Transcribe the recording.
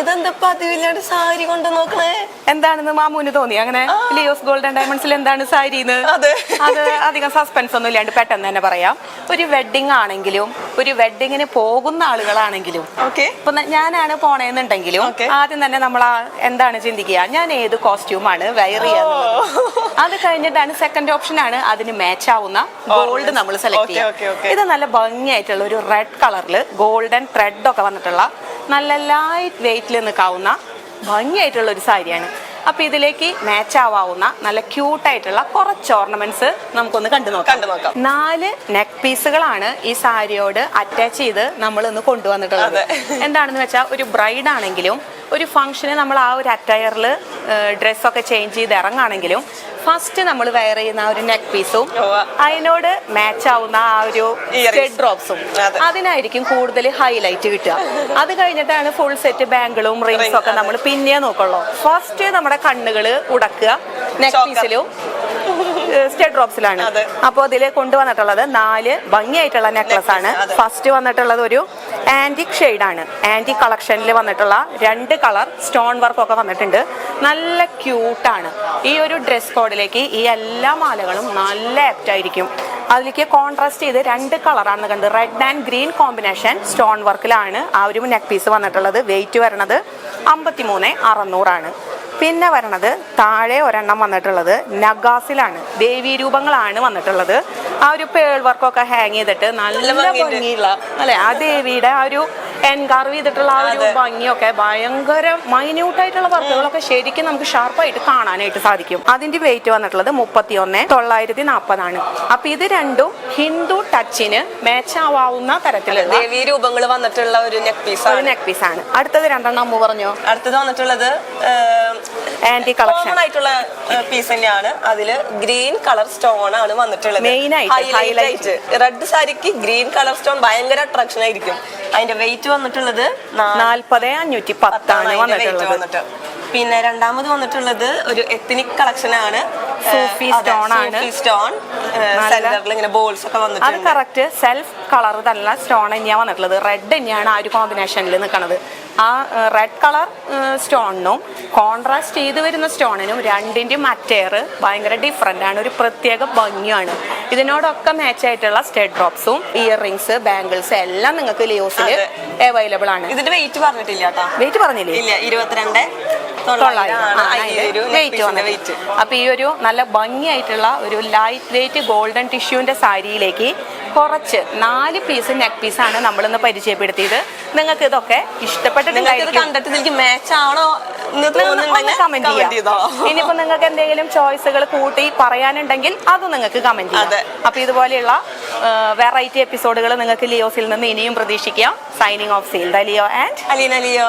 ഇതെന്താ പതിവില്ലാണ്ട് സാരി കൊണ്ട് നോക്കണേ? എന്താണെന്ന് മാമൂന് തോന്നി. അങ്ങനെ ലിയോസ് ഗോൾഡൻ ഡയമണ്ട്സിൽ എന്താണ് സാരി അതെ. അധികം സസ്പെൻസ് ഒന്നും ഇല്ലാണ്ട് പെട്ടെന്ന് തന്നെ പറയാം. ഒരു വെഡിങ് ആണെങ്കിലും ഒരു വെഡിങ്ങിന് പോകുന്ന ആളുകളാണെങ്കിലും. ഓക്കെ ഇപ്പൊ ഞാനാണ് പോണേന്നുണ്ടെങ്കിലും ആദ്യം തന്നെ നമ്മൾ എന്താണ് ചിന്തിക്കുക? ഞാൻ ഏത് കോസ്റ്റ്യൂമാണ് വെയർ ചെയ്യുന്നത്? അത് കഴിഞ്ഞിട്ടാണ് സെക്കൻഡ് ഓപ്ഷൻ ആണ് അതിന് മാച്ച് ആവുന്ന ഗോൾഡ് നമ്മൾ സെലക്ട്. ചെയ്യുക. ഇത് നല്ല ഭംഗിയായിട്ടുള്ള ഒരു റെഡ് കളറിൽ ഗോൾഡൻ ത്രെഡ് ഒക്കെ വന്നിട്ടുള്ള നല്ല ലൈറ്റ് വെയ്റ്റിൽ നിൽക്കാവുന്ന ഭംഗിയായിട്ടുള്ള ഒരു സാരിയാണ്. അപ്പൊ ഇതിലേക്ക് മാച്ച് ആവാവുന്ന നല്ല ക്യൂട്ടായിട്ടുള്ള കുറച്ച് ഓർണമെന്റ്സ് നമുക്കൊന്ന് കണ്ടു നോക്കാം. കണ്ടു നോക്കാം. നാല് നെക്ക് പീസുകളാണ് ഈ സാരിയോട് അറ്റാച്ച് ചെയ്ത് നമ്മൾ ഇന്ന് കൊണ്ടുവന്നിട്ടുള്ളത്. എന്താണെന്ന് വെച്ചാൽ ഒരു ബ്രൈഡ് ആണെങ്കിലും ഒരു ഫംഗ്ഷന് നമ്മൾ ആ ഒരു അറ്റയറിൽ ഡ്രസ്സൊക്കെ ചേഞ്ച് ചെയ്ത് ഇറങ്ങാണെങ്കിലും ഫസ്റ്റ് നമ്മൾ വെയർ ചെയ്യുന്ന ആ ഒരു നെക്ക് പീസും. അതിനോട് മാച്ച് ആവുന്ന ആ ഒരു ഡ്രോപ്സും അതെ. അതിനായിരിക്കും കൂടുതൽ ഹൈലൈറ്റ് കിട്ടുക. അത് കഴിഞ്ഞിട്ടാണ് ഫുൾ സെറ്റ് ബാങ്കിളും റിങ്സും ഒക്കെ നമ്മൾ പിന്നെ നോക്കുള്ളൂ. ഫസ്റ്റ് നമ്മുടെ കണ്ണുകൾ ഉടക്കുക നെക്ക് പീസിലും സ്റ്റെഡ് ഡ്രോപ്സിലാണ്. അപ്പോൾ അതിൽ കൊണ്ടുവന്നിട്ടുള്ളത് നാല് ഭംഗിയായിട്ടുള്ള നെക്ലസ് ആണ്. ഫസ്റ്റ് വന്നിട്ടുള്ളത് ഒരു ആന്റിക് ആണ്. ആന്റിക് കളക്ഷനിൽ വന്നിട്ടുള്ള രണ്ട് കളർ സ്റ്റോൺ വർക്ക് ഒക്കെ വന്നിട്ടുണ്ട്. നല്ല ക്യൂട്ടാണ് ഈ ഒരു ഡ്രസ് കോഡിലേക്ക് ഈ എല്ലാ മാലകളും നല്ല ആപ്റ്റ് ആയിരിക്കും. അതിലേക്ക് കോൺട്രാസ്റ്റ് ചെയ്ത് രണ്ട് കളറാണ് കണ്ട് red and green combination stone വർക്കിലാണ് ആ ഒരു നെക്ക് പീസ് വന്നിട്ടുള്ളത്. വെയിറ്റ് വരണത് അമ്പത്തി മൂന്ന് അറുന്നൂറാണ് പിന്നെ വരണത് താഴെ ഒരെണ്ണം വന്നിട്ടുള്ളത് നഗാസിലാണ്. ദേവീരൂപങ്ങളാണ് വന്നിട്ടുള്ളത്. ആ ഒരു പേൾ വർക്കൊക്കെ ഹാങ് ചെയ്തിട്ട് നല്ല ഭംഗിയുള്ള അല്ലെ? ആ ദേവിയുടെ ആ ഒരു എൻകാർവ് ചെയ്തിട്ടുള്ള ആ ഒരു. ഭംഗിയൊക്കെ ഭയങ്കര മൈന്യൂട്ടായിട്ടുള്ള വർക്കുകളൊക്കെ ശരിക്കും നമുക്ക് ഷാർപ്പായിട്ട് കാണാനായിട്ട് സാധിക്കും. അതിന്റെ വെയിറ്റ് വന്നിട്ടുള്ളത് മുപ്പത്തി ഒന്ന് തൊള്ളായിരത്തി നാൽപ്പതാണ് അപ്പൊ ഇത് രണ്ടും ഹിന്ദു ടച്ചിന് മാച്ച് ആവാവുന്ന തരത്തിലുള്ള ദേവീ രൂപങ്ങൾ വന്നിട്ടുള്ള ഒരു നെക്ക് പീസ് നെക്ക് പീസ് ആണ്. അടുത്തത് രണ്ടെണ്ണം അമ്മ പറഞ്ഞു? അടുത്തത് വന്നിട്ടുള്ളത് ആന്റി കളക്ഷൻ ആയിട്ടുള്ള പീസ് തന്നെയാണ്. അതിൽ ഗ്രീൻ കളർ സ്റ്റോൺ ആണ് വന്നിട്ടുള്ളത്. മെയിൻ ആയിട്ട്, ഹൈലൈറ്റ് റെഡ് സാരിക്ക് ഗ്രീൻ കളർ സ്റ്റോൺ ഭയങ്കര അട്രാക്ഷൻ ആയിരിക്കും. അതിന്റെ വെയിറ്റ് വന്നിട്ടുള്ളത് നാൽപ്പത് അഞ്ഞൂറ്റി പത്താണ് വന്നിട്ടുള്ളത്. വന്നിട്ട്. പിന്നെ രണ്ടാമത് വന്നിട്ടുള്ളത് ഒരു എത്നിക് കളക്ഷൻ ആണ്. സൂഫി സ്റ്റോൺ ആണ്. സ്റ്റോൺ സെന്ററിൽ ഇങ്ങനെ ബോൾസ് ഒക്കെ അത് വന്നിട്ടുണ്ട് കറക്റ്റ് സെൽഫ് കളർ തന്നെ സ്റ്റോൺ തന്നെയാണ് വന്നിട്ടുള്ളത്. റെഡ് തന്നെയാണ് ആ ഒരു കോമ്പിനേഷനിൽ നിൽക്കുന്നത് ആ റെഡ് കളർ സ്റ്റോണിനും കോൺട്രാസ്റ്റ് ചെയ്ത് വരുന്ന സ്റ്റോണിനും രണ്ടിന്റെയും മറ്റേർ ഭയങ്കര ഡിഫറെന്റ് ആണ്. ഒരു പ്രത്യേക ഭംഗിയാണ്. ഇതിനോടൊക്കെ മാച്ച് ആയിട്ടുള്ള സ്റ്റെഡ് ഡ്രോപ്സും ഇയർ റിംഗ്സ് ബാംഗിൾസ് എല്ലാം നിങ്ങൾക്ക് ലിയോസിൽ അതെ. അവൈലബിൾ ആണ്. ഇതിന്റെ വെയിറ്റ് പറഞ്ഞിട്ടില്ല വെയിറ്റ് പറഞ്ഞില്ലേ? ഇല്ല ഇരുപത്തിരണ്ട്. തൊള്ളായിരം weight വന്നത്. വെയിറ്റ് അപ്പൊ ഈ ഒരു നല്ല ഭംഗിയായിട്ടുള്ള ഒരു ലൈറ്റ് വെയിറ്റ് ഗോൾഡൻ ടിഷ്യൂവിന്റെ സാരിയിലേക്ക് കുറച്ച് നാല് പീസ് നെക്ക് പീസാണ് നമ്മളിന്ന് പരിചയപ്പെടുത്തിയത്. നിങ്ങൾക്ക് ഇതൊക്കെ ഇഷ്ടപ്പെട്ടിട്ടുണ്ടായിരിക്കും. മാച്ച് ആണോ കമന്റ് ചെയ്യാം. ഇനിയിപ്പോ നിങ്ങൾക്ക് എന്തെങ്കിലും ചോയ്സുകൾ കൂട്ടി പറയാനുണ്ടെങ്കിൽ അത് നിങ്ങൾക്ക് കമന്റ് ചെയ്യാം. അപ്പൊ ഇതുപോലെയുള്ള വെറൈറ്റി എപ്പിസോഡുകൾ നിങ്ങൾക്ക് ലിയോസിൽ നിന്ന് ഇനിയും പ്രതീക്ഷിക്കാം. Signing off seal the Leo and Aleena Leo